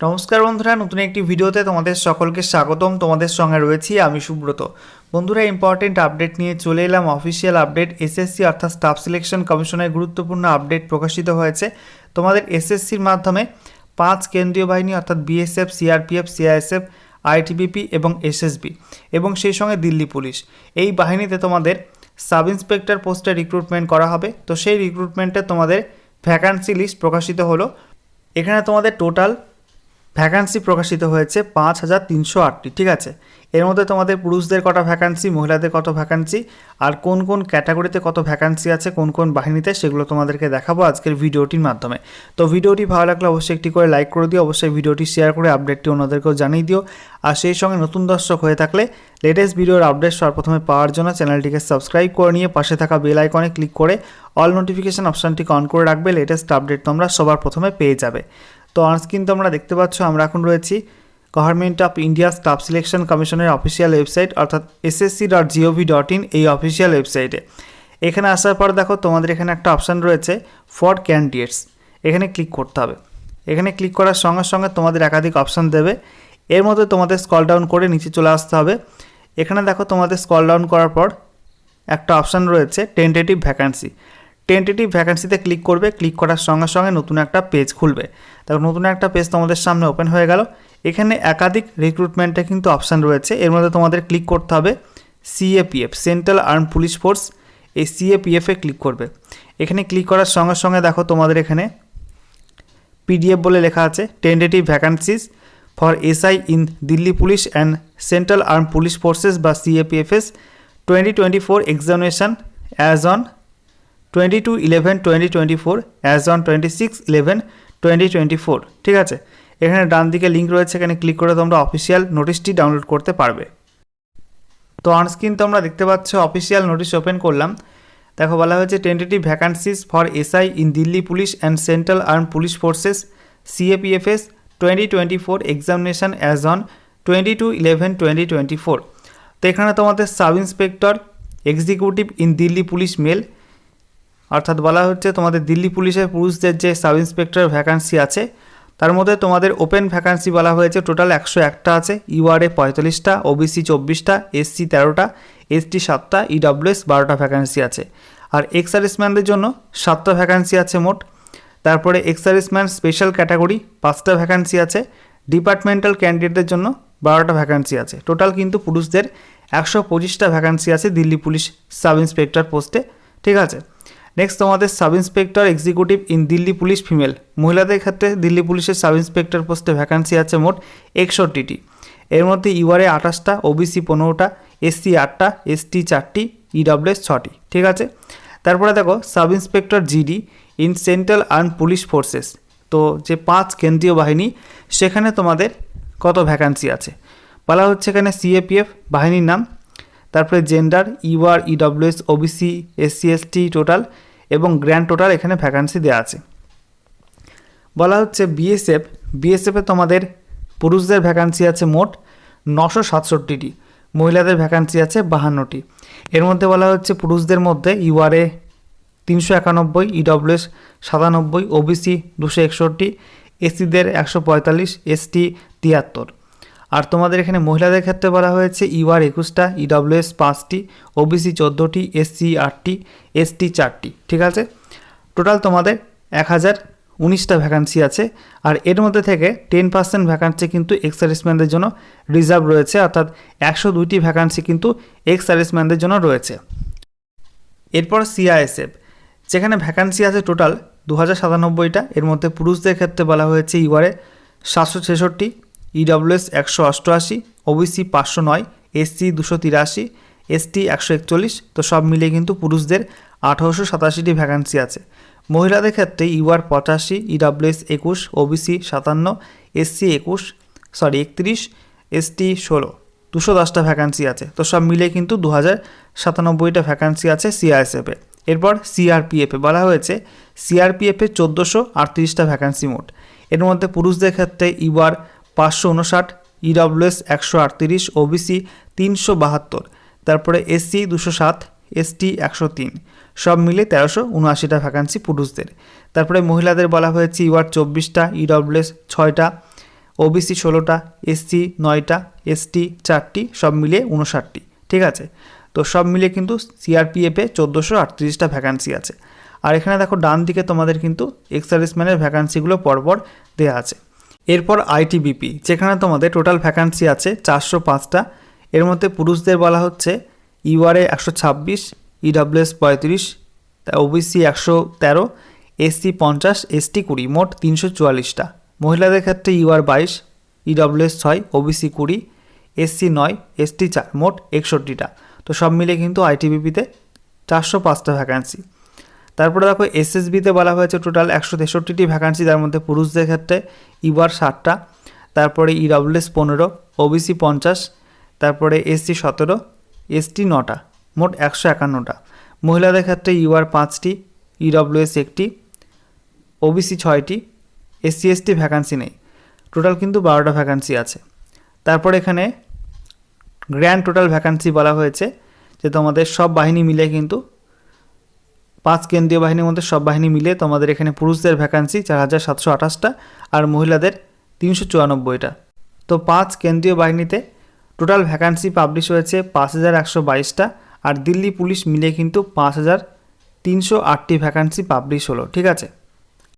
নমস্কার বন্ধুরা, নতুন একটি ভিডিওতে তোমাদের সকলকে স্বাগতম। তোমাদের সঙ্গে রয়েছি আমি সুব্রত। বন্ধুরা ইম্পর্টেন্ট আপডেট নিয়ে চলে এলাম। অফিসিয়াল আপডেট এসএসসি অর্থাৎ স্টাফ সিলেকশন কমিশনের গুরুত্বপূর্ণ আপডেট প্রকাশিত হয়েছে। তোমাদের এসএসসির মাধ্যমে পাঁচ কেন্দ্রীয় বাহিনী অর্থাৎ বিএসএফ সিআরপিএফ সিআইএসএফ আইটিবিপি এবং এসএসবি এবং সেই সঙ্গে দিল্লি পুলিশ। এই বাহিনীতে তোমাদের সাব ইন্সপেক্টর পোস্টে রিক্রুটমেন্ট করা হবে। তো সেই রিক্রুটমেন্টে তোমাদের ভ্যাকান্সি লিস্ট প্রকাশিত হলো। এখানে তোমাদের টোটাল ভ্যাকান্সি প্রকাশিত হয়েছে পাঁচ হাজার তিনশো আটটি, ঠিক আছে? এর মধ্যে তোমাদের পুরুষদের কত ভ্যাকান্সি মহিলাদের কত ভ্যাকান্সি আর কোন কোন ক্যাটাগরিতে কত ভ্যাকান্সি আছে, কোন কোন বাহিনীতে, সেগুলো তোমাদেরকে দেখাবো আজকের ভিডিওটির মাধ্যমে। তো ভিডিওটি ভালো লাগলে অবশ্যই একটি করে লাইক করে দিও, অবশ্যই ভিডিওটি শেয়ার করে আপডেটটি অন্যদেরকেও জানিয়ে দিও। আর সেই সঙ্গে নতুন দর্শক হয়ে থাকলে লেটেস্ট ভিডিওর আপডেট সর্বপ্রথমে পাওয়ার জন্য চ্যানেলটিকে সাবস্ক্রাইব করে নিয়ে পাশে থাকা বেল আইকনে ক্লিক করে অল নোটিফিকেশান অপশানটিকে অন করে রাখবে লেটেস্ট আপডেট তোমরা সবার প্রথমে পেয়ে যাবে। তো অনস্ক্রিন তোমরা দেখতে পাচ্ছ, আমরা এখন রয়েছি government of India staff selection কমিশনের অফিসিয়াল ওয়েবসাইট অর্থাৎ SSC dot GOV dot in এই অফিসিয়াল ওয়েবসাইটে এখানে আসার পর দেখো, তোমাদের এখানে একটা অপশান রয়েছে ফর ক্যান্ডিডেটস এখানে ক্লিক করতে হবে। এখানে ক্লিক করার সঙ্গে সঙ্গে তোমাদের একাধিক অপশান দেবে। এর মধ্যে তোমাদের স্কল ডাউন করে নিচে চলে আসতে হবে। এখানে দেখো, তোমাদের স্কল ডাউন করার পর একটা অপশান রয়েছে টেন্টেটিভ ভ্যাকান্সি টেন্টেটিভ ভ্যাকান্সিতে ক্লিক করবে ক্লিক করার সঙ্গে সঙ্গে নতুন একটা পেজ খুলবে। দেখো, নতুন একটা পেজ তোমাদের সামনে ওপেন হয়ে গেল। এখানে একাধিক রিক্রুটমেন্টে কিন্তু অপশান রয়েছে। এর মধ্যে তোমাদের ক্লিক করতে হবে CAPF central arm police force এই সিএপিএফে ক্লিক করবে। এখানে ক্লিক করার সঙ্গে সঙ্গে দেখো তোমাদের এখানে পিডিএফ বলে লেখা আছে tentative vacancies for SI in Delhi police and central arm police forces বা CAPFs twenty twenty four examination as on twenty two eleven, twenty twenty four on twenty six twenty twenty four ঠিক আছে? এখানে ডান দিকে link রয়েছে, এখানে click করে তোমরা official নোটিশটি download করতে পারবে। তো অনস্ক্রিন তোমরা দেখতে পাচ্ছ অফিসিয়াল নোটিশ ওপেন করলাম। দেখো, বলা হয়েছে tentative vacancies for SI in Delhi police and central arm police forces CAPFs twenty twenty four examination as on twenty two eleven twenty twenty four তো এখানে তোমাদের sub inspector executive in Delhi police male অর্থাৎ বলা হচ্ছে তোমাদের দিল্লি পুলিশের পুরুষদের যে সাব ইন্সপেক্টর ভ্যাকান্সি আছে, তার মধ্যে তোমাদের ওপেন ভ্যাকান্সি বলা হয়েছে, টোটাল একশো একটা আছে। ইউআরএ পঁয়তাল্লিশটা, ওবিসি চব্বিশটা, এসসি তেরোটা, এসটি সাতটা, ইডব্লিউএস বারোটা ভ্যাকান্সি আছে। আর এক্স সার্ভিসম্যানদের জন্য সাতটা ভ্যাকান্সি আছে মোট। তারপরে এক্স সার্ভিসম্যান স্পেশাল ক্যাটাগরি, পাঁচটা ভ্যাকান্সি আছে। ডিপার্টমেন্টাল ক্যান্ডিডেটদের জন্য বারোটা ভ্যাকান্সি আছে। টোটাল কিন্তু পুরুষদের একশো পঁচিশটা ভ্যাকান্সি আছে দিল্লি পুলিশ সাব ইন্সপেক্টর পোস্টে। ঠিক আছে? নেক্সট তোমাদের sub inspector executive in Delhi police female মহিলাদের ক্ষেত্রে দিল্লি পুলিশের সাব ইন্সপেক্টর পোস্টে ভ্যাকান্সি আছে মোট একষট্টিটি। এর মধ্যে ইউআরএ আঠাশটা ওবিসি পনেরোটা এসসি আটটা এসটি চারটি ইডব্লিউএস ছটি। ঠিক আছে? তারপরে দেখো sub inspector GD in central arm police forces তো যে পাঁচ কেন্দ্রীয় বাহিনী, সেখানে তোমাদের কত ভ্যাকান্সি আছে? বলা হচ্ছে এখানে সিএপিএফ বাহিনীর নাম তারপরে gender UR EWS OBC SC ST total এবং গ্র্যান্ড টোটাল এখানে ভ্যাকান্সি দেওয়া আছে। বলা হচ্ছে বিএসএফ বিএসএফে তোমাদের পুরুষদের ভ্যাকান্সি আছে মোট নশো সাতষট্টিটি, মহিলাদের ভ্যাকান্সি আছে বাহান্নটি। এর মধ্যে বলা হচ্ছে পুরুষদের মধ্যে ইউআরএ তিনশো একানব্বই ইডব্লিউএস সাতানব্বই ওবিসি দুশো একষট্টি এসসিদের একশো পঁয়তাল্লিশ এসটি তিয়াত্তর। আর তোমাদের এখানে মহিলাদের ক্ষেত্রে বলা হয়েছে ইউআর একুশটা ইডব্লিউএস পাঁচটি ওবিসি চোদ্দোটি এসসি আটটি এসটি চারটি, ঠিক আছে? টোটাল তোমাদের এক হাজার উনিশটা ভ্যাকান্সি আছে আর এর মধ্যে থেকে টেন পার্সেন্ট ভ্যাকান্সি কিন্তু এক্স সার্ভিসম্যানদের জন্য রিজার্ভ রয়েছে, অর্থাৎ একশো দুইটি ভ্যাকান্সি কিন্তু এক্স সার্ভিসম্যানদের জন্য রয়েছে। এরপর সিআইএসএফ যেখানে ভ্যাকান্সি আছে টোটাল দু হাজার সাতানব্বইটা, এর মধ্যে পুরুষদের ক্ষেত্রে বলা হয়েছে ইউআরএ সাতশো ছেষট্টি ইডব্লিউএস একশো অষ্টআশি ওবিসি পাঁচশো নয় এসসি দুশো তিরাশি এসটি একশো একচল্লিশ, তো সব মিলিয়ে কিন্তু পুরুষদের আঠারোশো সাতাশিটি ভ্যাকান্সি আছে। মহিলাদের ক্ষেত্রে ইউআর পঁচাশি ইডব্লিউএস একুশ ওবিসি সাতান্ন এসসি একুশ সরি একত্রিশ এসটি ষোলো, দুশো দশটা ভ্যাকান্সি আছে। তো সব মিলিয়ে কিন্তু দু হাজার সাতানব্বইটা ভ্যাকান্সি আছে সিআইএসএফে এরপর সিআরপিএফে বলা হয়েছে সিআরপিএফে চোদ্দোশো আটত্রিশটা ভ্যাকান্সি মোট। এর মধ্যে পুরুষদের ক্ষেত্রে ইউআর পাঁচশো উনষাট ইডব্লিউএস একশো আটত্রিশ ওবিসি তিনশো বাহাত্তর, তারপরে এসসি দুশো সাত এসটি একশো তিন, সব মিলে তেরোশো উনআশিটা ভ্যাকান্সি পুরুষদের। তারপরে মহিলাদের বলা হয়েছে ইউআর চব্বিশটা ইডব্লিউএস ছয়টা ওবিসি ষোলোটা এসসি নয়টা এসটি চারটি, সব মিলিয়ে উনষাটটি ঠিক আছে? তো সব মিলিয়ে কিন্তু সিআরপিএফে চোদ্দোশো আটত্রিশটা ভ্যাকান্সি আছে। আর এখানে দেখো ডান দিকে তোমাদের কিন্তু এক্সার্ভিসম্যানের ভ্যাকান্সিগুলো পরপর দেওয়া আছে। এরপর আইটিবিপি, যেখানে তোমাদের টোটাল ভ্যাকান্সি আছে চারশো পাঁচটা। এর মধ্যে পুরুষদের বলা হচ্ছে ইউআরএ একশো ছাব্বিশ ইডাব্লিউএস পঁয়ত্রিশ ওবিসি একশো তেরো এসসি পঞ্চাশ এসটি কুড়ি, মোট তিনশো চুয়াল্লিশটা। মহিলাদের ক্ষেত্রে ইউআর বাইশ ইডব্লিউএস ছয় ওবিসি কুড়ি এসসি নয় এসটি চার, মোট একষট্টিটা। তো সব মিলে কিন্তু আইটিবিপিতে চারশো পাঁচটা ভ্যাকান্সি তারপরে দেখো এসএসবিতে বলা হয়েছে টোটাল একশো তেষট্টিটি ভ্যাকান্সি যার মধ্যে পুরুষদের ক্ষেত্রে ইউআর ষাটটা, তারপরে ইডব্লিউএস পনেরো ওবিসি পঞ্চাশ, তারপরে এসসি সতেরো এসটি নটা, মোট একশো একান্নটা। মহিলাদের ক্ষেত্রে ইউআর পাঁচটি ইডব্লিউএস একটি ওবিসি ছয়টি এসসি এসটি ভ্যাকান্সি নেই। টোটাল কিন্তু বারোটা ভ্যাকান্সি আছে। তারপর এখানে গ্র্যান্ড টোটাল ভ্যাকান্সি বলা হয়েছে, যে তোমাদের সব বাহিনী মিলে কিন্তু পাঁচ কেন্দ্রীয় বাহিনীর মধ্যে সব বাহিনী মিলে তোমাদের এখানে পুরুষদের ভ্যাকান্সি চার হাজার সাতশো আঠাশটা আর মহিলাদের তিনশো চুরানব্বইটা তো পাঁচ কেন্দ্রীয় বাহিনীতে টোটাল ভ্যাকান্সি পাবলিশ হয়েছে পাঁচ হাজার একশো বাইশটা আর দিল্লি পুলিশ মিলে কিন্তু পাঁচ হাজার তিনশো আটটি ভ্যাকান্সি পাবলিশ হলো, ঠিক আছে?